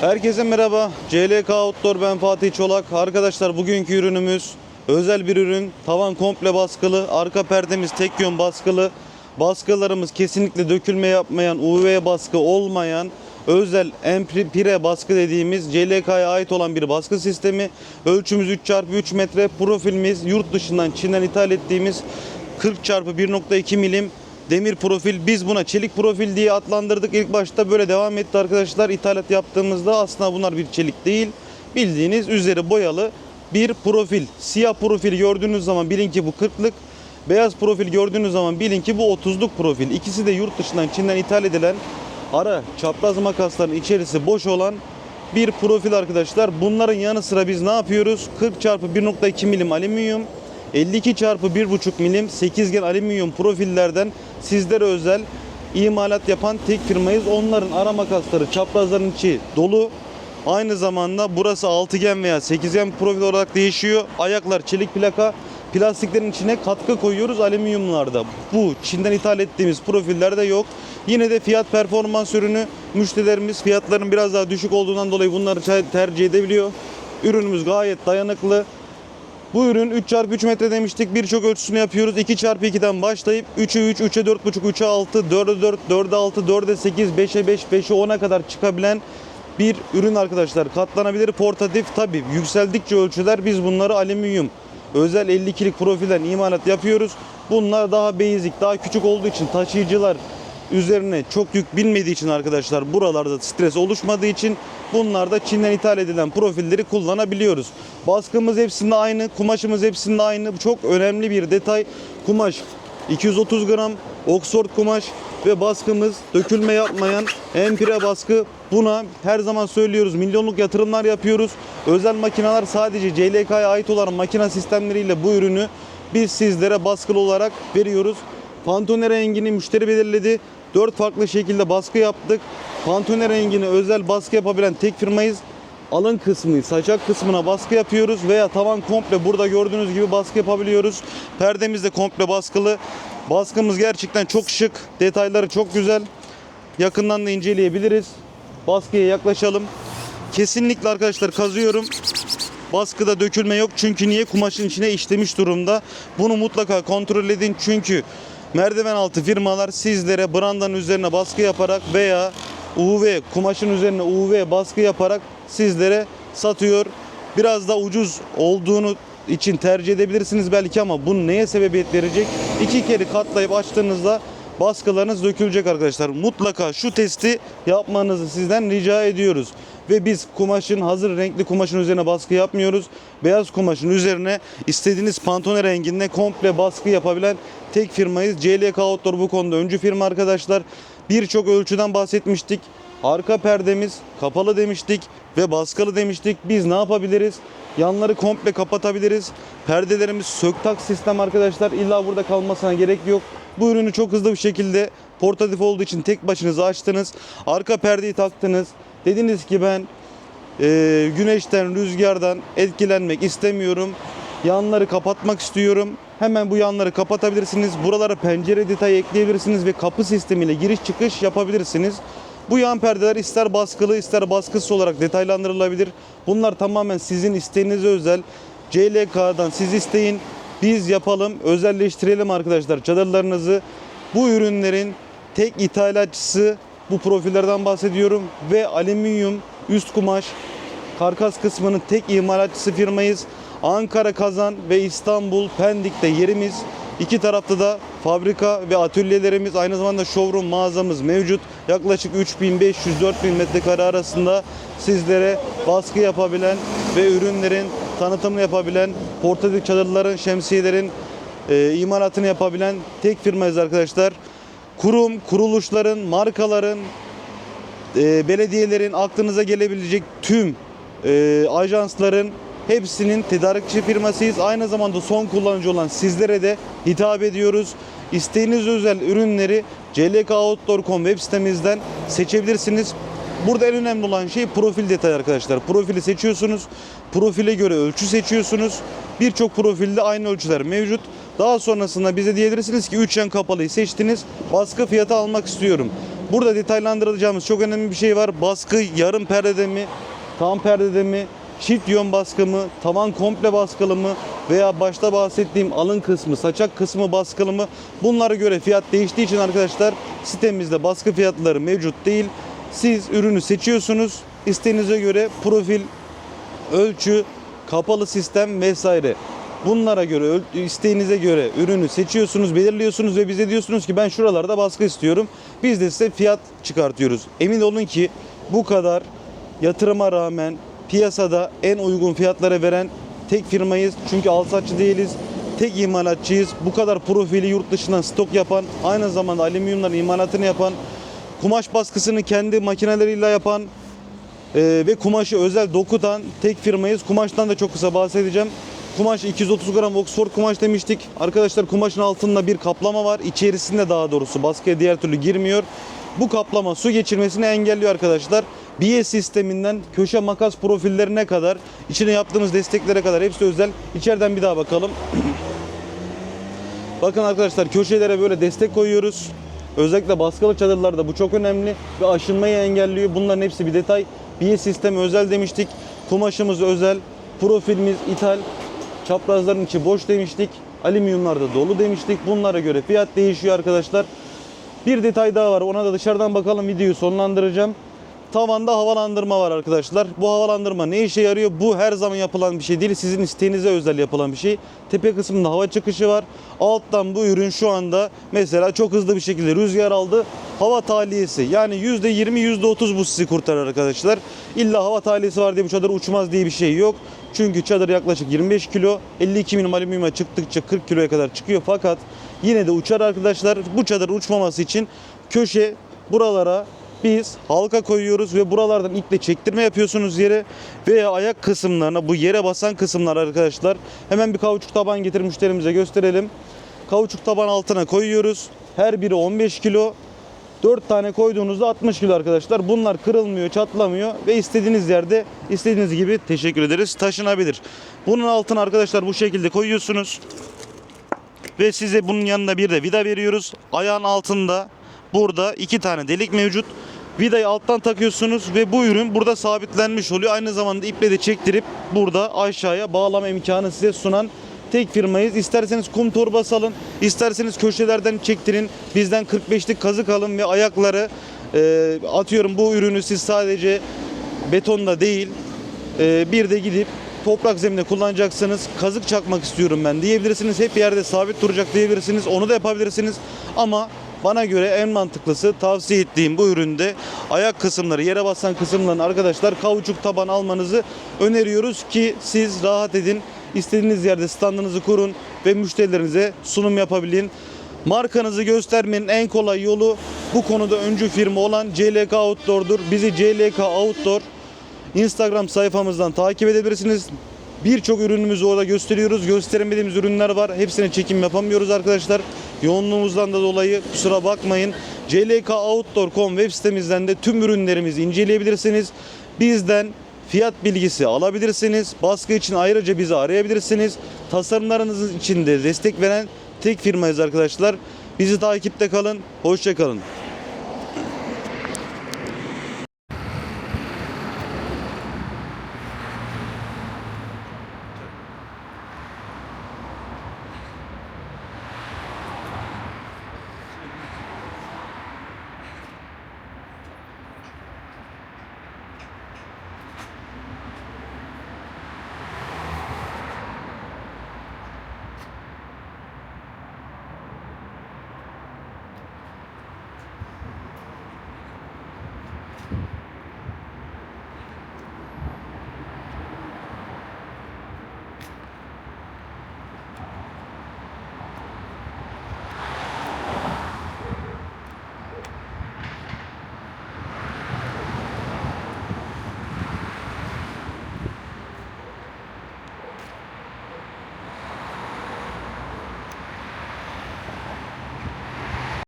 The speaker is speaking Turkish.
Herkese merhaba. CLK Outdoor ben Fatih Çolak. Arkadaşlar bugünkü ürünümüz özel bir ürün. Tavan komple baskılı. Arka perdemiz tek yön baskılı. Baskılarımız kesinlikle dökülme yapmayan, UV baskı olmayan özel empire baskı dediğimiz CLK'ya ait olan bir baskı sistemi. Ölçümüz 3x3 metre. Profilimiz yurt dışından Çin'den ithal ettiğimiz 40 x 1.2 milim demir profil. Biz buna çelik profil diye adlandırdık. İlk başta böyle devam etti arkadaşlar. İthalat yaptığımızda aslında bunlar bir çelik değil. Bildiğiniz üzeri boyalı bir profil. Siyah profil gördüğünüz zaman bilin ki bu 40'lık. Beyaz profil gördüğünüz zaman bilin ki bu 30'luk profil. İkisi de yurt dışından Çin'den ithal edilen ara çapraz makasların içerisi boş olan bir profil arkadaşlar. Bunların yanı sıra biz ne yapıyoruz? 40 çarpı 1.2 milim alüminyum 52 çarpı 1.5 milim 8gen alüminyum profillerden sizlere özel imalat yapan tek firmayız. Onların ara makasları çaprazların içi dolu. Aynı zamanda burası altıgen veya sekizgen profil olarak değişiyor. Ayaklar çelik plaka. Plastiklerin içine katkı koyuyoruz alüminyumlarda. Bu Çin'den ithal ettiğimiz profillerde yok. Yine de fiyat performans ürünü müşterilerimiz fiyatların biraz daha düşük olduğundan dolayı bunları tercih edebiliyor. Ürünümüz gayet dayanıklı. Bu ürün 3x3 metre demiştik. Birçok ölçüsünü yapıyoruz. 2x2'den başlayıp 3'e 3, 3'e 4,5, 3'e 6, 4'e 4, 4'e 6, 4'e 8, 5'e 5, 5'e 10'a kadar çıkabilen bir ürün arkadaşlar. Katlanabilir, portatif tabi yükseldikçe ölçüler biz bunları alüminyum özel 52'lik profilden imalat yapıyoruz. Bunlar daha basic, daha küçük olduğu için taşıyıcılar üzerine çok yük bilmediği için arkadaşlar buralarda stres oluşmadığı için bunlarda Çin'den ithal edilen profilleri kullanabiliyoruz. Baskımız hepsinde aynı, kumaşımız hepsinde aynı. Bu çok önemli bir detay. Kumaş 230 gram Oxford kumaş ve baskımız dökülme yapmayan empire baskı. Buna her zaman söylüyoruz milyonluk yatırımlar yapıyoruz. Özel makineler sadece CLK'ya ait olan makine sistemleriyle bu ürünü biz sizlere baskılı olarak veriyoruz. Pantone rengini müşteri belirledi. 4 farklı şekilde baskı yaptık. Pantone rengini özel baskı yapabilen tek firmayız. Alın kısmı, saçak kısmına baskı yapıyoruz veya tavan komple burada gördüğünüz gibi baskı yapabiliyoruz. Perdemiz de komple baskılı. Baskımız gerçekten çok şık. Detayları çok güzel. Yakından da inceleyebiliriz. Baskıya yaklaşalım. Kesinlikle arkadaşlar kazıyorum. Baskıda dökülme yok çünkü niye kumaşın içine işlemiş durumda. Bunu mutlaka kontrol edin çünkü merdiven altı firmalar sizlere brandanın üzerine baskı yaparak veya UV kumaşın üzerine UV baskı yaparak sizlere satıyor. Biraz da ucuz olduğunu için tercih edebilirsiniz belki ama bu neye sebebiyet verecek? İki kere katlayıp açtığınızda baskılarınız dökülecek arkadaşlar. Mutlaka şu testi yapmanızı sizden rica ediyoruz. Ve biz kumaşın hazır renkli kumaşın üzerine baskı yapmıyoruz. Beyaz kumaşın üzerine istediğiniz pantone renginde komple baskı yapabilen tek firmayız. CLK Outdoor bu konuda öncü firma arkadaşlar. Birçok ölçüden bahsetmiştik. Arka perdemiz kapalı demiştik ve baskılı demiştik. Biz ne yapabiliriz? Yanları komple kapatabiliriz. Perdelerimiz söktak sistem arkadaşlar. İlla burada kalmasına gerek yok. Bu ürünü çok hızlı bir şekilde portatif olduğu için tek başınıza açtınız. Arka perdeyi taktınız. Dediniz ki ben e, güneşten, rüzgardan etkilenmek istemiyorum. Yanları kapatmak istiyorum. Hemen bu yanları kapatabilirsiniz. Buralara pencere detayı ekleyebilirsiniz ve kapı sistemiyle giriş çıkış yapabilirsiniz. Bu yan perdeler ister baskılı ister baskısız olarak detaylandırılabilir. Bunlar tamamen sizin isteğinize özel. CLK'dan siz isteyin. Biz yapalım, özelleştirelim arkadaşlar çadırlarınızı. Bu ürünlerin tek ithalatçısı bu profillerden bahsediyorum ve alüminyum üst kumaş karkas kısmının tek imalatçısı firmayız. Ankara, Kazan ve İstanbul Pendik'te yerimiz. İki tarafta da fabrika ve atölyelerimiz aynı zamanda showroom mağazamız mevcut. Yaklaşık 3500-4000 metrekare arasında sizlere baskı yapabilen ve ürünlerin tanıtımını yapabilen, portatif çadırların, şemsiyelerin e, imalatını yapabilen tek firmayız arkadaşlar. Kurum, kuruluşların, markaların, e, belediyelerin aklınıza gelebilecek tüm e, ajansların hepsinin tedarikçi firmasıyız. Aynı zamanda son kullanıcı olan sizlere de hitap ediyoruz. İsteğiniz özel ürünleri clkoutdoor.com web sitemizden seçebilirsiniz. Burada en önemli olan şey profil detayı arkadaşlar. Profili seçiyorsunuz. Profile göre ölçü seçiyorsunuz. Birçok profilde aynı ölçüler mevcut. Daha sonrasında bize diyebilirsiniz ki üçgen kapalıyı seçtiniz. Baskı fiyatı almak istiyorum. Burada detaylandıracağımız çok önemli bir şey var. Baskı yarım perdede mi, tam perdede mi, çift yön baskı mı, tavan komple baskılı mı veya başta bahsettiğim alın kısmı, saçak kısmı baskılı mı? Bunlara göre fiyat değiştiği için arkadaşlar sitemizde baskı fiyatları mevcut değil. Siz ürünü seçiyorsunuz. İsteğinize göre profil, ölçü, kapalı sistem vesaire. Bunlara göre, isteğinize göre ürünü seçiyorsunuz, belirliyorsunuz ve bize diyorsunuz ki ben şuralarda baskı istiyorum. Biz de size fiyat çıkartıyoruz. Emin olun ki bu kadar yatırıma rağmen piyasada en uygun fiyatlara veren tek firmayız. Çünkü alsatçı değiliz. Tek imalatçıyız. Bu kadar profili yurt dışından stok yapan, aynı zamanda alüminyumların imalatını yapan, kumaş baskısını kendi makineleriyle yapan, ee, ve kumaşı özel dokutan tek firmayız. Kumaştan da çok kısa bahsedeceğim. Kumaş 230 gram Oxford kumaş demiştik. Arkadaşlar kumaşın altında bir kaplama var. İçerisinde daha doğrusu baskıya diğer türlü girmiyor. Bu kaplama su geçirmesini engelliyor arkadaşlar. BS sisteminden köşe makas profillerine kadar, içine yaptığımız desteklere kadar hepsi özel. İçeriden bir daha bakalım. Bakın arkadaşlar köşelere böyle destek koyuyoruz. Özellikle baskılı çadırlarda bu çok önemli ve aşınmayı engelliyor. Bunların hepsi bir detay. BS sistemi özel demiştik. Kumaşımız özel. Profilimiz ithal. Çaprazların içi boş demiştik. Alüminyumlar da dolu demiştik. Bunlara göre fiyat değişiyor arkadaşlar. Bir detay daha var. Ona da dışarıdan bakalım videoyu sonlandıracağım. Tavanda havalandırma var arkadaşlar. Bu havalandırma ne işe yarıyor? Bu her zaman yapılan bir şey değil. Sizin isteğinize özel yapılan bir şey. Tepe kısmında hava çıkışı var. Alttan bu ürün şu anda mesela çok hızlı bir şekilde rüzgar aldı. Hava tahliyesi. Yani %20 %30 bu sizi kurtarır arkadaşlar. İlla hava tahliyesi var diye bu çadır uçmaz diye bir şey yok. Çünkü çadır yaklaşık 25 kilo. 52 milim alüminyuma çıktıkça 40 kiloya kadar çıkıyor. Fakat yine de uçar arkadaşlar. Bu çadır uçmaması için köşe buralara biz halka koyuyoruz ve buralardan iple çektirme yapıyorsunuz yere veya ayak kısımlarına bu yere basan kısımlar arkadaşlar hemen bir kauçuk taban getir müşterimize gösterelim. Kauçuk taban altına koyuyoruz. Her biri 15 kilo. 4 tane koyduğunuzda 60 kilo arkadaşlar. Bunlar kırılmıyor, çatlamıyor ve istediğiniz yerde istediğiniz gibi teşekkür ederiz taşınabilir. Bunun altına arkadaşlar bu şekilde koyuyorsunuz. Ve size bunun yanında bir de vida veriyoruz. Ayağın altında burada iki tane delik mevcut. Vidayı alttan takıyorsunuz ve bu ürün burada sabitlenmiş oluyor. Aynı zamanda iple de çektirip burada aşağıya bağlama imkanı size sunan tek firmayız. İsterseniz kum torbası alın, isterseniz köşelerden çektirin. Bizden 45'lik kazık alın ve ayakları e, atıyorum bu ürünü siz sadece betonda değil ee, bir de gidip toprak zeminde kullanacaksınız. Kazık çakmak istiyorum ben diyebilirsiniz. Hep yerde sabit duracak diyebilirsiniz. Onu da yapabilirsiniz. Ama bana göre en mantıklısı tavsiye ettiğim bu üründe ayak kısımları, yere basan kısımların arkadaşlar kauçuk taban almanızı öneriyoruz ki siz rahat edin. İstediğiniz yerde standınızı kurun ve müşterilerinize sunum yapabilin. Markanızı göstermenin en kolay yolu bu konuda öncü firma olan CLK Outdoor'dur. Bizi CLK Outdoor Instagram sayfamızdan takip edebilirsiniz. Birçok ürünümüzü orada gösteriyoruz. Gösteremediğimiz ürünler var. Hepsine çekim yapamıyoruz arkadaşlar. Yoğunluğumuzdan da dolayı kusura bakmayın. clkoutdoor.com web sitemizden de tüm ürünlerimizi inceleyebilirsiniz. Bizden fiyat bilgisi alabilirsiniz. Baskı için ayrıca bizi arayabilirsiniz. Tasarımlarınız için de destek veren tek firmayız arkadaşlar. Bizi takipte kalın. Hoşça kalın.